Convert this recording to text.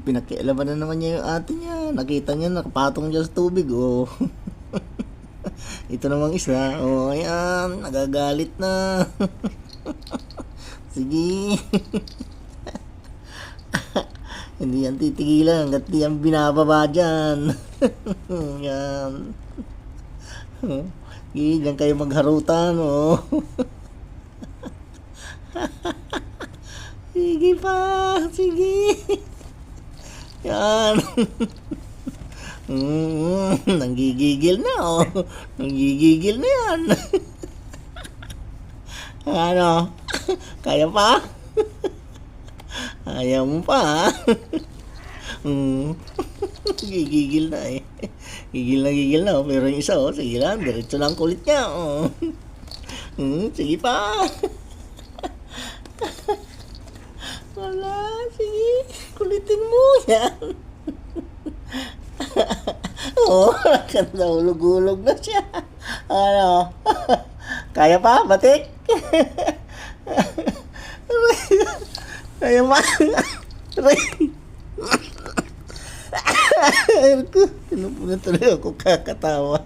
pinakialaman na naman niya yung ate niya. Nakita niya nakapatong dyan sa tubig, oh. Ito namang isa, oh, ayan, nagagalit na. Sige. Hindi yan titigilan hanggat di yan binababa dyan. yan. Sige, dyan kayo magharutan, oh. sige pa, sige. Yan. Mm, nanggigigil na, oh. Nanggigigil na yan. ano? Kaya pa? Ayaw mo pa, ha? Mm. Gigigil na eh. Gigil na gigil na. oh. Pero yung isa, oh, sige lang. Diretso lang kulit niya, oh. Mm, sige pa. Sige. Kulitin mo yan. Oo, oh, nahulog-hulog na siya. Ano? Kaya pa, batik? Kaya pa? Aray. Ayun ko, tinupo na tuloy ako kakatawa.